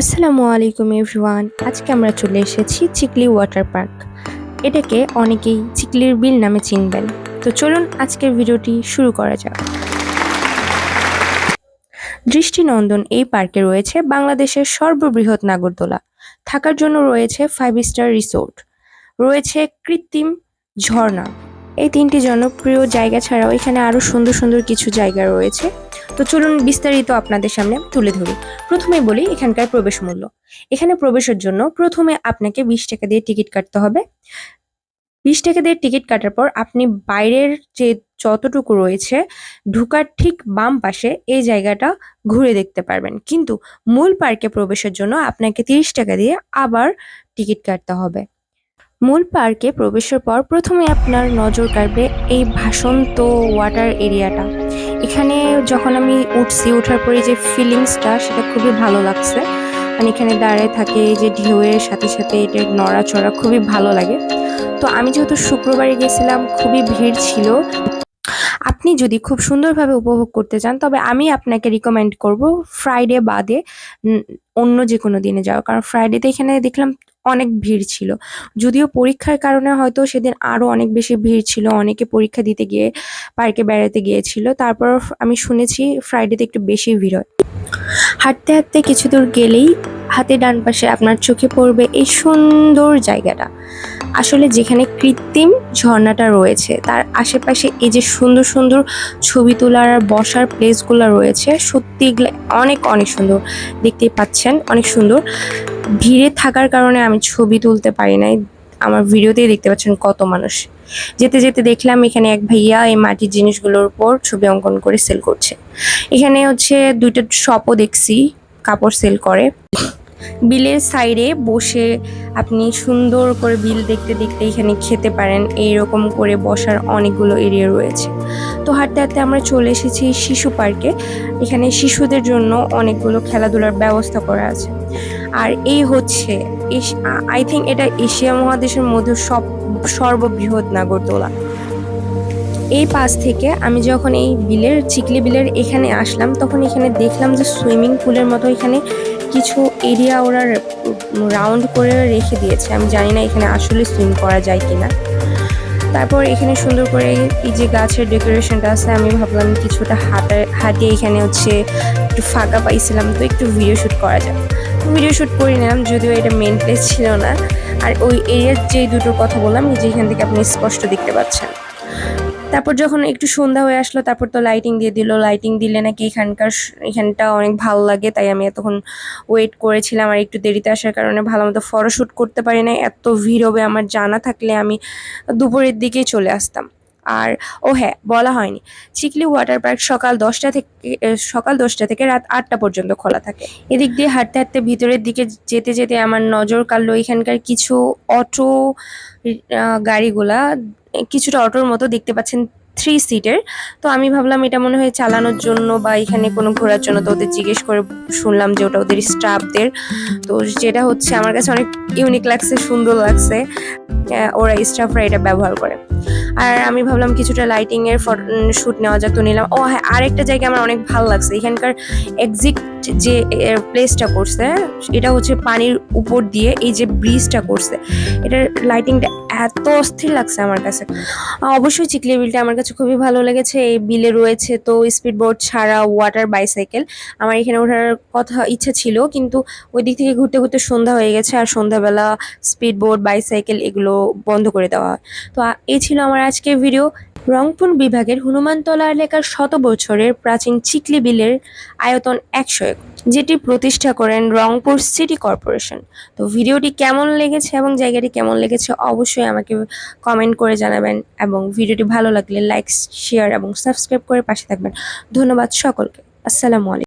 আসসালামু আলাইকুম এভরিওয়ান। আজকে আমরা চলে এসেছি চিকলি ওয়াটার পার্ক। এটাকে অনেকেই চিকলির বিল নামে চিনবেন। তো চলুন আজকের ভিডিওটি শুরু করা যাক। দৃষ্টিনন্দন এই পার্কে রয়েছে বাংলাদেশের সর্ববৃহৎ নাগরদোলা। থাকার জন্য রয়েছে ফাইভ স্টার রিসোর্ট রয়েছে কৃত্রিম ঝর্ণা। এই তিনটি জনপ্রিয় জায়গা ছাড়াও এখানে আরও সুন্দর সুন্দর কিছু জায়গা রয়েছে। তো চলুন বিস্তারিত আপনাদের সামনে তুলে ধরি। প্রথমে বলি এখানকার প্রবেশ মূল্য। এখানে প্রবেশের জন্য প্রথমে আপনাকে বিশ টাকা দিয়ে টিকিট কাটতে হবে। বিশ টাকা দিয়ে টিকিট কাটার পর আপনি বাইরের যে যতটুকু রয়েছে ঢুকার ঠিক বাম পাশে এই জায়গাটা ঘুরে দেখতে পারবেন। কিন্তু মূল পার্কে প্রবেশের জন্য আপনাকে তিরিশ টাকা দিয়ে আবার টিকিট কাটতে হবে। মূল পার্কে প্রবেশের পর প্রথমে আপনার নজর কাটবে এই ভাসন্ত ওয়াটার এরিয়াটা এখানে যখন আমি উঠছি ওঠার পরে যে ফিলিংসটা সেটা খুবই ভালো লাগছে। মানে এখানে দাঁড়ায় থাকে, এই যে ঢেউয়ের সাথে সাথে এটার নড়াচড়া খুবই ভালো লাগে। তো আমি যেহেতু শুক্রবারে গেছিলাম, খুবই ভিড় ছিল আপনি যদি খুব সুন্দরভাবে উপভোগ করতে চান, তবে আমি আপনাকে রিকমেন্ড করব ফ্রাইডে বাদে অন্য যে কোনো দিনে যাওয়া কারণ ফ্রাইডেতে এখানে দেখলাম অনেক ভিড় ছিল। যদিও পরীক্ষার কারণে হয়তো সেদিন আরও অনেক বেশি ভিড় ছিল। অনেকে পরীক্ষা দিতে গিয়ে পার্কে বেড়াতে গিয়েছিল। তারপর আমি শুনেছি ফ্রাইডেতে একটু বেশি ভিড় হয়। হাঁটতে হাঁটতে কিছু দূর গেলেই হাতে ডান পাশে আপনার চোখে পড়বে এই সুন্দর জায়গাটা। আসলে যেখানে কৃত্রিম ঝর্ণাটা রয়েছে, তার আশেপাশে এই যে সুন্দর সুন্দর ছবি তোলার আর বসার প্লেসগুলো রয়েছে সত্যি এগুলো অনেক অনেক সুন্দর। দেখতেই পাচ্ছেন, অনেক সুন্দর। ভিড়ে থাকার কারণে আমি ছবি তুলতে পারি নাই। আমার ভিডিওতেই দেখতে পাচ্ছেন কত মানুষ। যেতে যেতে দেখলাম এখানে এক ভাইয়া এই মাটির জিনিসগুলোর উপর ছবি অঙ্কন করে সেল করছে। এখানে হচ্ছে দুইটা শপও দেখছি, কাপড় সেল করে। বিলের সাইডে বসে আপনি সুন্দর করে বিল দেখতে দেখতে এখানে খেতে পারেন। এইরকম করে বসার অনেকগুলো এরিয়া রয়েছে। তো হাঁটতে হাঁটতে আমরা চলে এসেছি শিশু পার্কে এখানে শিশুদের জন্য অনেকগুলো খেলাধুলার ব্যবস্থা করা আছে। আর এই হচ্ছে আই থিঙ্ক এটা এশিয়া মহাদেশের মধ্যে সব, সর্ববৃহৎ নাগরদোলা। এই পাশ থেকে আমি যখন এই বিলের, চিকলি বিলের এখানে আসলাম, তখন এখানে দেখলাম যে সুইমিং পুলের মতো এখানে কিছু এরিয়া ওরা রাউন্ড করে রেখে দিয়েছে। আমি জানি না এখানে আসলে সুইম করা যায় কিনা। তারপর এখানে সুন্দর করে এই যে গাছের ডেকোরেশনটা আছে, আমি ভাবলাম কিছুটা হাঁটা হাঁটিয়ে এখানে হচ্ছে একটু ফাঁকা পাইছিলাম, তো একটু ভিডিও শ্যুট করা যাক। ভিডিও শ্যুট করে নিলাম, যদিও এটা মেন প্লেস ছিল না। আর ওই এরিয়ার যে দুটোর কথা বললাম যে এখান থেকে আপনি স্পষ্ট দেখতে পাচ্ছেন। তারপর যখন একটু সন্ধ্যা হয়ে আসলো, তারপর তো লাইটিং দিয়ে দিল। লাইটিং দিলে নাকি এখানকার এখানটা অনেক ভালো লাগে, তাই আমি এতক্ষণ ওয়েট করেছিলাম। আর একটু দেরিতে আসার কারণে ভালো মতো ফটোশ্যুট করতে পারি না এত ভিড় হবে আমার জানা থাকলে আমি দুপুরের দিকেই চলে আসতাম। আর, ও হ্যাঁ বলা হয়নি। চিকলি ওয়াটার পার্ক সকাল দশটা থেকে সকাল দশটা থেকে রাত আটটা পর্যন্ত খোলা থাকে। এদিক দিয়ে হাঁটতে হাঁটতে ভিতরের দিকে যেতে যেতে আমার নজর কাড়লো এখানকার কিছু অটো গাড়িগুলা। কিছুটা অটোর মতো দেখতে পাচ্ছেন থ্রি সিটের তো আমি ভাবলাম এটা মনে হয় চালানোর জন্য বা এখানে কোনো ঘোরার জন্য। তো ওদের জিজ্ঞেস করে শুনলাম যে ওটা ওদের স্টাফদের তো যেটা হচ্ছে আমার কাছে অনেক ইউনিক লাগছে, সুন্দর লাগছে। ওরা স্টাফরা এটা ব্যবহার করে। আর আমি ভাবলাম কিছুটা লাইটিং এর শুট নেওয়া যাক, তো নিলাম। ও হ্যাঁ আরেকটা জায়গা আমার অনেক ভালো লাগছে। এখানকার এক্সিট যে প্লেসটা করছে, এটা হচ্ছে পানির উপর দিয়ে এই যে ব্রিজটা করছে, এটার লাইটিংটা এত অস্থির লাগছে আমার কাছে। অবশ্যই চিকলি বিলটা আমার কাছে খুবই ভালো লেগেছে। এই বিলে রয়েছে তো স্পিড বোর্ড ছাড়া ওয়াটার বাইসাইকেল আমার এখানে ওঠার কথা, ইচ্ছা ছিল, কিন্তু ওই দিক থেকে ঘুরতে ঘুরতে সন্ধ্যা হয়ে গেছে, আর সন্ধ্যাবেলা স্পিড বোট বাইসাইকেল এগুলো বন্ধ করে দেওয়া হয়। তো এই ছিল আমার আজকের ভিডিও। রংপুর বিভাগের হনুমানতলা এলাকার শত বছরের প্রাচীন চিকলি বিলের আয়তন একশো একর যেটি প্রতিষ্ঠা করেন রংপুর সিটি কর্পোরেশন। তো ভিডিওটি কেমন লেগেছে এবং জায়গাটি কেমন লেগেছে অবশ্যই আমাকে কমেন্ট করে জানাবেন এবং ভিডিওটি ভালো লাগলে লাইক, শেয়ার এবং সাবস্ক্রাইব করে পাশে থাকবেন। ধন্যবাদ সকলকে। আসসালামু আলাইকুম।